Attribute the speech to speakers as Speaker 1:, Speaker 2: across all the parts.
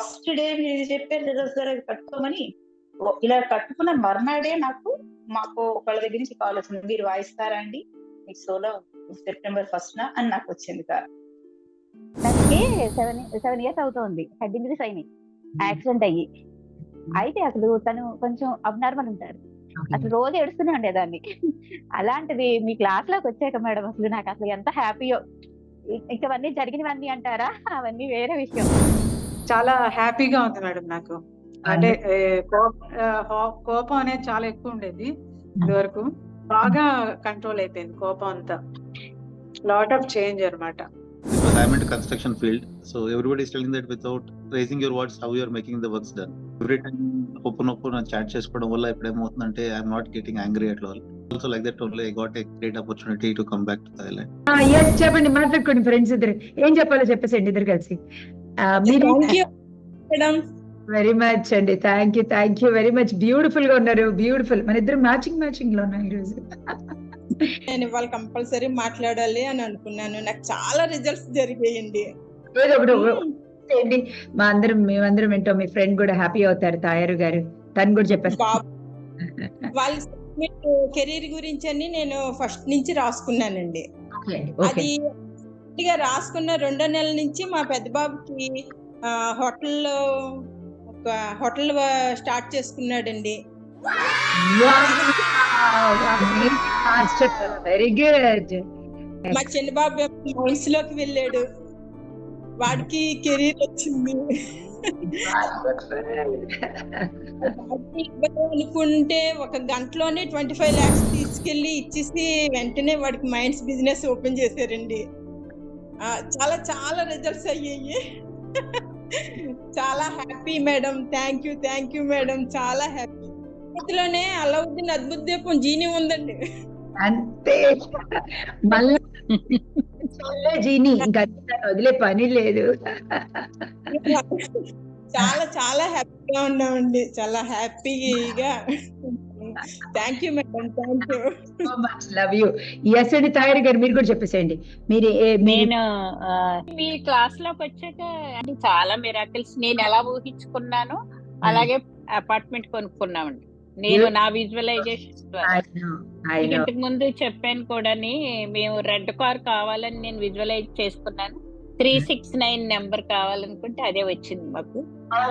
Speaker 1: First day మీరు చెప్పారు కదా సార్ అది కట్టుకోమని. ఇలా కట్టుకున్న మర్నాడే నాకు మాకు ఒకళ్ళ దగ్గర నుంచి కాల్ వచ్చింది మీరు వాయిస్తారా అండి? మీకు సోలో సెప్టెంబర్ ఫస్ట్ నా? అని నాకు వచ్చింది కాల్.
Speaker 2: తనకి సెవెన్ సెవెన్ ఇయర్స్ అవుతోంది. హెడ్ ఇంజరీస్ అయినాయి యాక్సిడెంట్ అయ్యి. అయితే అసలు తను కొంచెం అబ్నార్మల్ ఉంటాడు అసలు రోజు ఏడుస్తూనే ఉండేదాన్ని. అలాంటిది మీ క్లాస్లోకి వచ్చాక మేడం అసలు నాకు అసలు ఎంత హ్యాపీయో ఇంకా అవన్నీ జరిగినవన్నీ అంటారా? అవన్నీ వేరే విషయం.
Speaker 3: చాలా హ్యాపీగా ఉంది మేడం నాకు. అంటే కోప- అనేది చాలా ఎక్కువ ఉండేది ఇదివరకు. బాగా కంట్రోల్ అయిపోయింది కోపం అంతా. లాట్ ఆఫ్ చేంజ్ అన్నమాట.
Speaker 4: Because I'm into construction field, so everybody is telling that without raising your words, how you are making the works done. Every time open open chat చేసుకోవడం వల్ల ఇప్పుడు ఏమవుతుందంటే I'm not getting angry at all also like that only I got a great opportunity to come back to
Speaker 5: us చెప్పండి మాట్లాడుకోండి friends ఇద్దరు. ఏం చెప్పాలో చెప్పేసండి ఇద్దరు కలిసి. మీరు వెరీ మచ్ అండి. Thank you thank you very much బ్యూటిఫుల్గా ఉన్నారు. బ్యూటిఫుల్ మన ఇద్దరు మ్యాచింగ్ మ్యాచింగ్లో ఉన్నాయి ఈరోజు
Speaker 6: నేను ఇవాళ కంపల్సరీ మాట్లాడాలి అని అనుకున్నాను. నాకు చాలా రిజల్ట్స్ జరిగాయండి.
Speaker 5: ఒకటి ఏంటి? మా అందరం మేమందరం ఏంటో మీ ఫ్రెండ్ కూడా హ్యాపీ అవుతారు తాయారు గారు. తను కూడా చెప్పేస్తారు
Speaker 6: బాబు వాళ్ళ కెరీర్ గురించి అని నేను ఫస్ట్ నుంచి రాసుకున్నానండి. అది పూర్తిగా రాసుకున్న రెండో నెలల నుంచి మా పెద్ద బాబుకి హోటల్లో ఒక హోటల్ స్టార్ట్ చేసుకున్నాడండి.
Speaker 5: Very good.
Speaker 6: మా చిన్న బాబు మైన్స్లోకి వెళ్ళాడు. వాడికి కెరీర్ వచ్చింది. అనుకుంటే ఒక గంటలోనే ట్వంటీ ఫైవ్ లాక్స్ తీసుకెళ్ళి ఇచ్చేసి వెంటనే వాడికి మైండ్స్ బిజినెస్ ఓపెన్ చేశారండి. చాలా చాలా రిజల్ట్స్ అయ్యాయి. చాలా happy madam thank you thank you madam చాలా హ్యాపీ చేతిలోనే అలవుద్దీన్ అద్భుత దీపం జీని ఉందండి.
Speaker 5: అంతే. మళ్ళీ జీని. ఇంకా వదిలే పని లేదు.
Speaker 6: చాలా చాలా హ్యాపీగా ఉన్నామండి. చాలా హ్యాపీగా thank you madam thank you
Speaker 5: love you yes అండి తాయారు గారు మీరు కూడా చెప్పేసేయండి. మీరు
Speaker 7: నేను మీ క్లాస్లోకి వచ్చాక అంటే చాలా మిరాకిల్స్ నేను ఎలా ఊహించుకున్నానో అలాగే అపార్ట్మెంట్ కొనుక్కున్నామండి. నేను నా విజువలైజేషన్. ఇంతకు ముందు చెప్పాను కూడాని మేము రెడ్ కార్ కావాలని నేను విజువలైజ్ చేసుకున్నాను. త్రీ సిక్స్ నైన్ నెంబర్ కావాలనుకుంటే అదే వచ్చింది మాకు.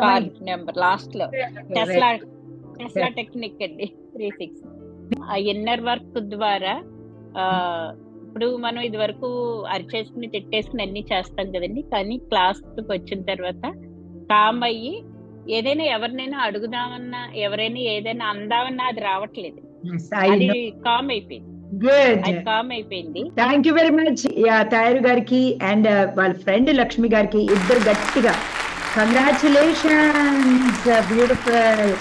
Speaker 7: కార్ నెంబర్ లాస్ట్లో. టెస్లా టెస్లా టెక్నిక్ అండి. త్రీ సిక్స్ ఆ ఇన్నర్ వర్క్ ద్వారా ఆ ఇప్పుడు మనం ఇది వరకు అరిచేసుకుని తిట్టేసుకుని అన్ని చేస్తాం కదండి. కానీ క్లాస్ వచ్చిన తర్వాత కామ్ అయ్యి ఏదైనా ఎవరినైనా అడుగుదామన్నా ఎవరైనా ఏదైనా అందామన్నా అది రావట్లేదు. అది. కామ్ అయిపోయింది.
Speaker 5: Good.
Speaker 7: అది కామ్ అయిపోయింది.
Speaker 5: థ్యాంక్ యూ వెరీ మచ్ తయారు గారికి అండ్ వాళ్ళ ఫ్రెండ్ లక్ష్మి గారికి ఇద్దరు గట్టిగా. కంగ్రాచులేషన్స్ బ్యూటిఫుల్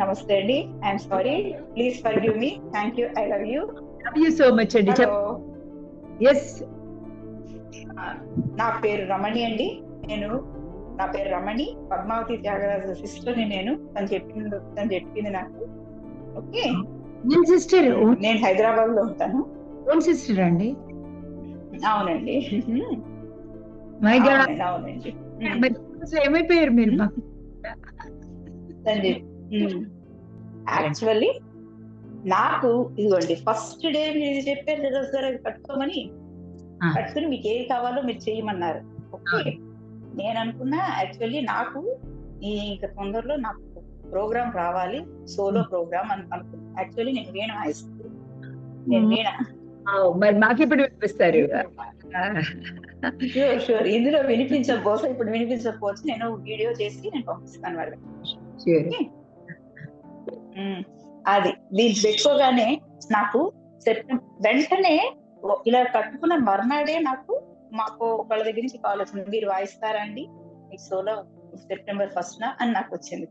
Speaker 1: నమస్తే అండి. I'm sorry please forgive me thank you I love you
Speaker 5: love you so much అండి ఎస్
Speaker 1: నా పేరు రమణి అండి. నేను నా పేరు రమణి. పద్మావతి త్యాగరాజు సిస్టర్ని నేను. తను చెప్పింది తను చెప్పింది నాకు. ఓకే
Speaker 5: నేను సిస్టర్
Speaker 1: నేను హైదరాబాద్లో ఉంటాను.
Speaker 5: ఓన్ సిస్టర్ అండి?
Speaker 1: అవునండి.
Speaker 5: మై గాడ్
Speaker 1: అవునండి,
Speaker 5: ఏమైపోయారు మీరు? మాకు
Speaker 1: తను యాక్చువల్లీ నాకు ఇదిగోండి ఫస్ట్ డే మీరు చెప్పారు సార్ అది కట్టుకోమని
Speaker 5: ఆ.
Speaker 1: కట్టుకుని మీకు ఏది కావాలో మీరు చేయమన్నారు. ఓకే నేను అనుకున్నా యాక్చువల్లీ నాకు ఈ ఇంకా తొందరలో నాకు ప్రోగ్రామ్ రావాలి సోలో ప్రోగ్రామ్ అని అనుకున్నా. యాక్చువల్లీ నేను వీణ వాయిస్తాను నేను వీణ.
Speaker 5: మరి మాకు ఇప్పుడు వినిపిస్తారు?
Speaker 1: షూర్ షూర్ ఇందులో వినిపించకపోతే ఇప్పుడు వినిపించకపోవచ్చు నేను వీడియో చేసి నేను పంపిస్తాను వాళ్ళకి. అది. దీన్ని పెట్టుకోగానే నాకు సెప్టెంబర్ వెంటనే ఇలా కట్టుకున్న మర్నాడే నాకు మాకు ఒకళ్ళ దగ్గర నుంచి కాల్ వచ్చింది. మీరు వాయిస్తారా అండి? మీకు సోలో సెప్టెంబర్ ఫస్ట్ నా అని నాకు వచ్చింది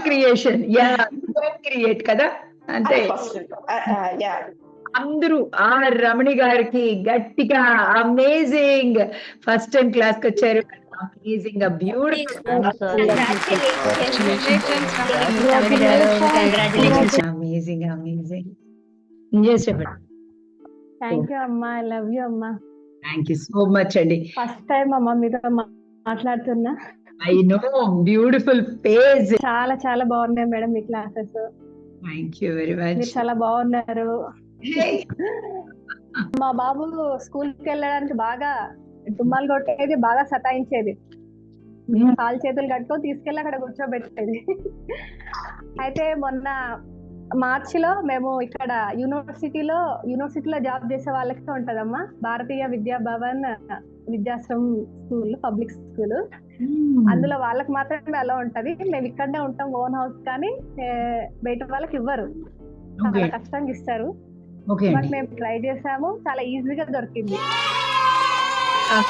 Speaker 5: creation. Yeah, క్రియేట్ కదా?
Speaker 1: యా
Speaker 5: అందరూ ఆ రమణి గారికి గట్టిగా అమేజింగ్ ఫస్ట్ టైం క్లాస్కి వచ్చారు. అమేజింగ్ అమేజింగ్ అమేజింగ్ చెప్పండి
Speaker 8: థ్యాంక్ యూ అమ్మా. ఐ లవ్ యూ అమ్మా.
Speaker 5: థ్యాంక్ యూ సో మచ్ అండి
Speaker 8: ఫస్ట్ టైం అమ్మ మీతో మాట్లాడుతున్నా.
Speaker 5: ఐ నో బ్యూటిఫుల్ పేజ్
Speaker 8: చాలా చాలా బాగున్నాయి మేడం మీ క్లాసెస్
Speaker 5: థ్యాంక్ యూ వెరీ
Speaker 8: మీరు
Speaker 5: మచ్
Speaker 8: చాలా బాగున్నారు. మా బాబు స్కూల్కి వెళ్ళడానికి బాగా డుమ్మాలు కొట్టేది బాగా సతాయించేది. కాలు చేతులు కట్టుకొని తీసుకెళ్ళి అక్కడ కూర్చోబెట్టేది. అయితే మొన్న మార్చిలో మేము ఇక్కడ యూనివర్సిటీలో యూనివర్సిటీలో జాబ్ చేసే వాళ్ళకి ఉంటదమ్మా. Bharatiya Vidya Bhavan Vidyashramam school public school. అందులో వాళ్ళకి మాత్రమే అలా ఉంటది. మేము ఇక్కడనే ఉంటాం ఓన్ హౌస్ కానీ బయట వాళ్ళకి ఇవ్వరు. చాలా కష్టంగా ఇస్తారు. బట్ మేము ట్రై చేసాము. చాలా ఈజీగా దొరికింది.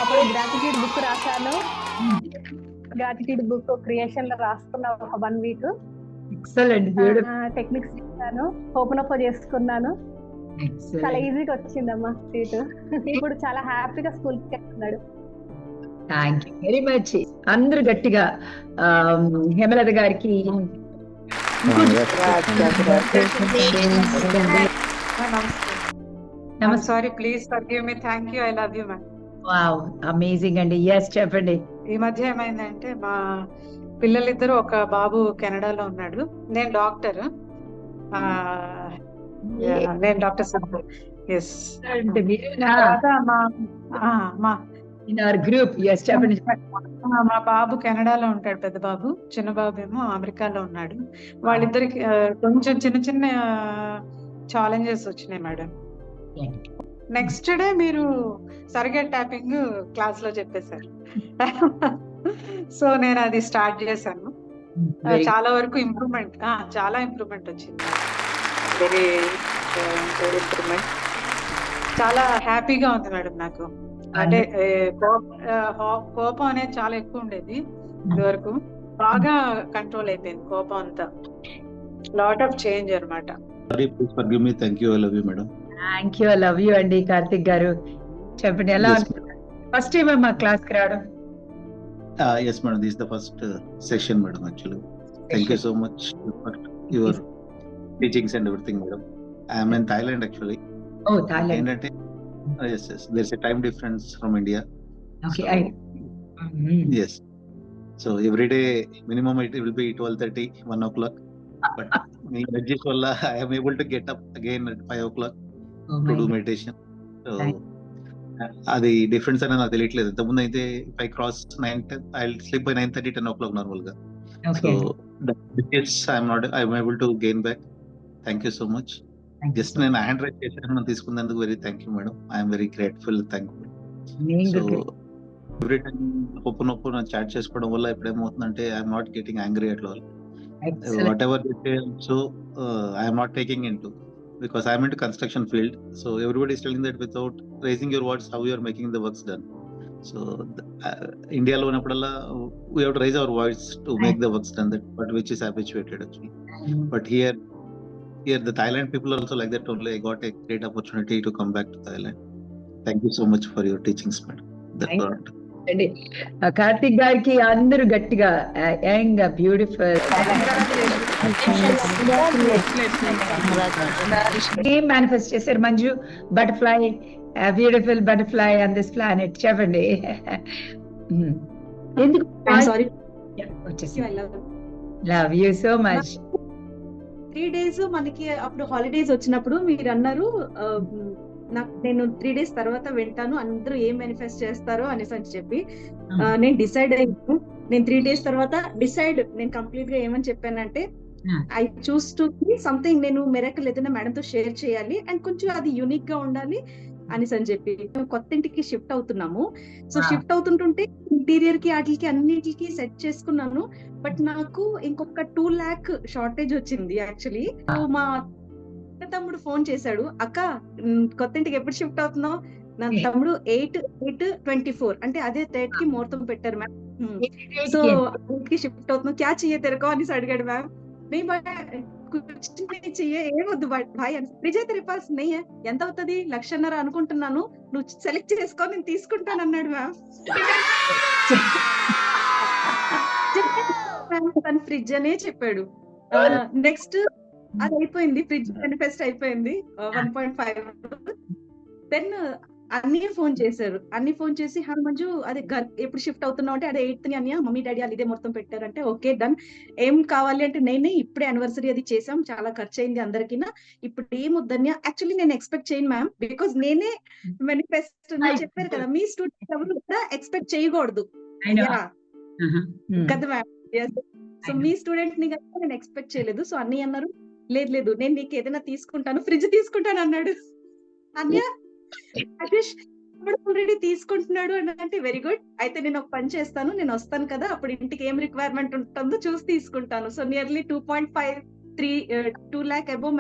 Speaker 8: అప్పుడు గ్రాటిట్యూడ్ బుక్ రాశాను. గ్రాటిట్యూడ్ బుక్ క్రియేషన్లో రాసుకున్నా ఒక వన్ వీక్ టెక్నిక్స్ చేశాను. ఓపెన్ అప్ చేసుకున్నాను. చాలా ఈజీగా వచ్చిందమ్మా సీట్ ఇప్పుడు చాలా హ్యాపీగా స్కూల్కి వెళ్తున్నాడు
Speaker 5: థ్యాంక్ యూ వెరీ మచ్ అందరూ గట్టిగా హేమలత గారికి నమస్తే.
Speaker 3: Sorry please forgive me thank you I love you ma'am
Speaker 5: wow amazing అండి. ఎస్ చెప్పండి.
Speaker 3: ఈ మధ్య ఏమైందంటే మా పిల్లలిద్దరు ఒక బాబు కెనడాలో ఉన్నాడు. నేను డాక్టర్. నేను డాక్టర్ సంతు ఎస్ మా
Speaker 5: ఇన్ అవర్ గ్రూప్ ఎస్ చెప్పండి.
Speaker 3: మా బాబు కెనడాలో ఉంటాడు పెద్ద బాబు. చిన్న బాబు ఏమో అమెరికాలో ఉన్నాడు. వాళ్ళిద్దరికి కొంచెం చిన్న చిన్న ఛాలెంజెస్ వచ్చినాయి మేడం నెక్స్ట్ డే మీరు సరిగెట్ ట్యాపింగ్ క్లాస్లో చెప్పేశారు. సో నేను అది స్టార్ట్ చేశాను. ఆ,
Speaker 5: Very
Speaker 3: చాలా వరకు ఇంప్రూవ్మెంట్ చాలా ఇంప్రూవ్మెంట్ వచ్చింది. వెరీ ఇంప్రూవ్మెంట్ చాలా హ్యాపీగా ఉంది మేడం నాకు. అంటే కోప- అనేది చాలా ఎక్కువ ఉండేది ఇదివరకు. బాగా కంట్రోల్ అయిపోయింది కోపం అంతా. లాట్ ఆఫ్ చేంజ్ అన్నమాట.
Speaker 4: Sorry please forgive me thank you I love you madam
Speaker 5: thank you love you అండి కార్తిక్ గారు చెప్పండి ఎలా. ఫస్ట్ టైం మా క్లాస్కి రావడం?
Speaker 4: Yes madam this the first session madam actually thank you so much for your teachings and everything madam I'm in Thailand actually
Speaker 5: oh Thailand
Speaker 4: ఏంటంటే yes yes there's a time difference from India
Speaker 5: okay I
Speaker 4: Yes. So every day minimum it will be twelve thirty, one o'clock. But మీ energies వల్ల to get up again at five o'clock to do meditation. So
Speaker 5: Right.
Speaker 4: అది difference అనేది నాకు తెలియట్లేదు. ఇంతకుముందు అయితే I cross nine I sleep by nine thirty ten o'clock నార్మల్గా so I'm not I'm able to gain back thank you so much just నేను hand write చేశాను. తీసుకున్నందుకు very thank you madam I'm very grateful thankful so every time open open chat చేసుకోవడం వల్ల ఇప్పుడు ఏమవుతుందంటే I'm not getting angry at all Excellent. whatever they say so uh, i am not taking into because i am into construction field. So everybody is telling that without raising your words how you are making the works done. So uh, india alone, unappudalla we have to raise our voice to make the works done that but which is habituated actually. Mm-hmm. But here here the thailand people are also like that only. I got a great opportunity to come back to thailand. Thank you so much for your teachings madam. That
Speaker 5: అండి. కార్తిక్ గారికి అందరూ గట్టిగా young beautiful. ఏం manifest చేశారు Manju? Butterfly beautiful butterfly on this planet చెప్పండి. Hmm. ఎందుకు? Love you so much
Speaker 9: three days మనకి అప్పుడు హాలిడేస్ వచ్చినప్పుడు మీరు అన్నారు నాకు నేను త్రీ డేస్ తర్వాత వింటాను అందరూ ఏం మేనిఫెస్ట్ చేస్తారో అనేసి అని చెప్పి నేను డిసైడ్ అయ్యాను. నేను త్రీ డేస్ తర్వాత డిసైడ్ నేను కంప్లీట్గా ఏమని చెప్పానంటే. ఐ చూస్ టు సంథింగ్ నేను మెరకల్ ఏదైనా మేడం తో షేర్ చేయాలి అండ్ కొంచెం అది యూనిక్గా ఉండాలి అనేసి అని చెప్పి కొత్త ఇంటికి షిఫ్ట్ అవుతున్నాము. సో. షిఫ్ట్ అవుతుంటుంటే ఇంటీరియర్కి వాటికి అన్నిటికి సెట్ చేసుకున్నాను. బట్ నాకు ఇంకొక టూ ల్యాక్ షార్టేజ్ వచ్చింది యాక్చువల్లీ మా తమ్ముడు ఫోన్ చేశాడు. అక్క కొత్త ఇంటికి ఎప్పుడు షిఫ్ట్ అవుతున్నావు? నా తమ్ముడు ఎయిట్ ఎయిట్ ట్వంటీ ఫోర్ అంటే అదే థర్డ్కి ముహూర్తం పెట్టారు మ్యామ్. సో కి షిఫ్ట్ అవుతున్నావు. క్యా చెయ్యే తెరకో? అనేసి అడిగాడు మ్యామ్. మేము ఏమొద్దు భాయ్ అని. విజయ్ తెరిపాల్సి నెయ్య. ఎంత అవుతుంది? లక్షన్నర అనుకుంటున్నాను. నువ్వు సెలెక్ట్ చేసుకో నేను తీసుకుంటాను అన్నాడు మ్యామ్. తన ఫ్రిడ్జ్ అనే చెప్పాడు. నెక్స్ట్ అది అయిపోయింది ఫ్రిడ్జ్ మేనిఫెస్ట్ అయిపోయింది వన్ పాయింట్ ఫైవ్ దెన్ అన్నీ ఫోన్ చేశారు. అన్ని ఫోన్ చేసి హా మంజు అదే ఎప్పుడు షిఫ్ట్ అవుతున్నావు అంటే అదే ఎయిత్ని అన్నయ్య మమ్మీ డాడీ వాళ్ళు ఇదే మొత్తం పెట్టారంటే ఓకే డన్. ఏం కావాలి అంటే నేనే ఇప్పుడే అనివర్సరీ అది చేసాం చాలా ఖర్చు అయింది అందరికి ఇప్పుడు ఏం వద్దన్య యాక్చువల్లీ నేను ఎక్స్పెక్ట్ చేయను మ్యామ్ బికాస్ నేనే మేనిఫెస్ట్ చెప్పారు కదా మీ స్టూడెంట్ ఎవరు కూడా ఎక్స్పెక్ట్ చేయకూడదు.
Speaker 5: Uh-huh. Hmm.
Speaker 9: కదా మ్యామ్ సో మీ స్టూడెంట్ని కనుక నేను ఎక్స్పెక్ట్ చేయలేదు. సో అన్నయ్య అన్నారు లేదు లేదు నేను నీకు ఏదైనా తీసుకుంటాను ఫ్రిడ్జ్ తీసుకుంటాను అన్నాడు. ఆల్రెడీ తీసుకుంటున్నాడు అని అంటే వెరీ గుడ్ అయితే నేను ఒక పని చేస్తాను నేను వస్తాను కదా అప్పుడు ఇంటికి ఏం రిక్వైర్మెంట్ ఉంటుందో చూసి తీసుకుంటాను. So nearly two point five three two lakh above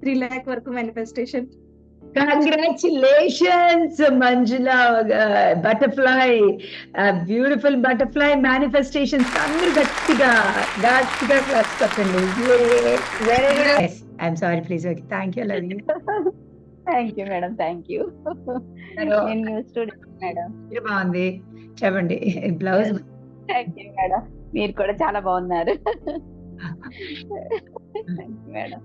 Speaker 9: three lakh వరకు manifestation
Speaker 5: Congratulations, Manjula, uh, butterfly, uh, beautiful butterfly manifestations. అందరూ గట్టిగా గట్టిగా class
Speaker 2: good
Speaker 5: I'm sorry please okay thank you love
Speaker 2: thank you madam thank you నేను new student madam
Speaker 5: బాగుంది. చెప్పండి. Blouse
Speaker 2: thank you madam మీరు కూడా చాలా బాగున్నారు. మేడం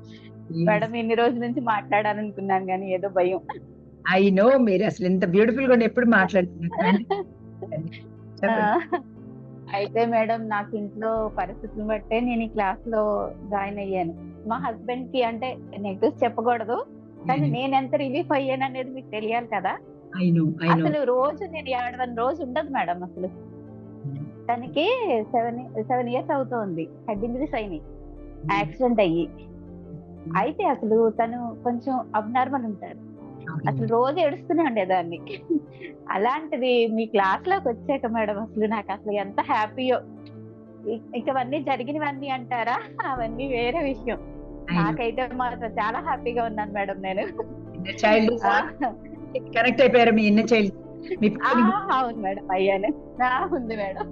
Speaker 2: మేడం ఇన్ని రోజుల నుంచి మాట్లాడాలనుకున్నాను కానీ ఏదో భయం.
Speaker 5: ఐ నో మీరు అసలు ఇంత బ్యూటిఫుల్గా ఎప్పుడు మాట్లాడుతున్నారు?
Speaker 2: అయితే మేడం నాకు ఇంట్లో పరిస్థితులను బట్టే నేను ఈ క్లాస్లో జాయిన్ అయ్యాను. మా హస్బెండ్కి అంటే నెగిటివ్స్ చెప్పకూడదు కానీ నేను ఎంత రిలీఫ్ అయ్యాను అనేది మీకు తెలియాలి కదా? అసలు రోజు నేను ఏడవని రోజు ఉండదు మేడం అసలు. తనకి సెవెన్ సెవెన్ ఇయర్స్ అవుతోంది. హెడ్ ఇంజరీస్ అయినాయి యాక్సిడెంట్ అయ్యి. అయితే అసలు తను కొంచెం అబ్నార్మల్ ఉంటాడు అసలు రోజు ఏడుస్తూనే ఉండేదాన్ని. అలాంటిది మీ క్లాస్లోకి వచ్చాక మేడం అసలు నాకు అసలు ఎంత హ్యాపీయో ఇంకవన్నీ జరిగినవన్నీ అంటారా? అవన్నీ వేరే విషయం. నాకైతే మాత్రం చాలా హ్యాపీగా ఉన్నాను మేడం నేను.
Speaker 5: చైల్డ్
Speaker 2: ఆ,
Speaker 5: కనెక్ట్ అయిపోయారు మీ ఇన్న చైల్డ్
Speaker 2: అవును మేడం అయ్యాను. ఉంది madam.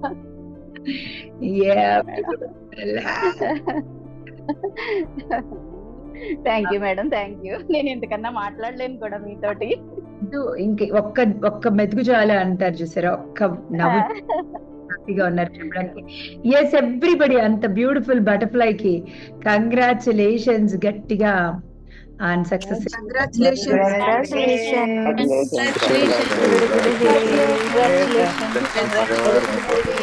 Speaker 2: Thank you madam thank you నేను ఇంతకన్నా మాట్లాడలేను కూడా మీతోటి.
Speaker 5: ఇంక ఒక్క ఒక్క మెతుకు చాలు అంటారు చూసారా? ఒక్క నవ్వు హ్యాపీగా ఉన్నారు చెప్పడానికి. ఎస్ ఎవ్రీబడి అంత బ్యూటిఫుల్ బటర్ఫ్లై కి కంగ్రాచులేషన్స్ గట్టిగా అండ్ సక్సెస్
Speaker 7: Congratulations.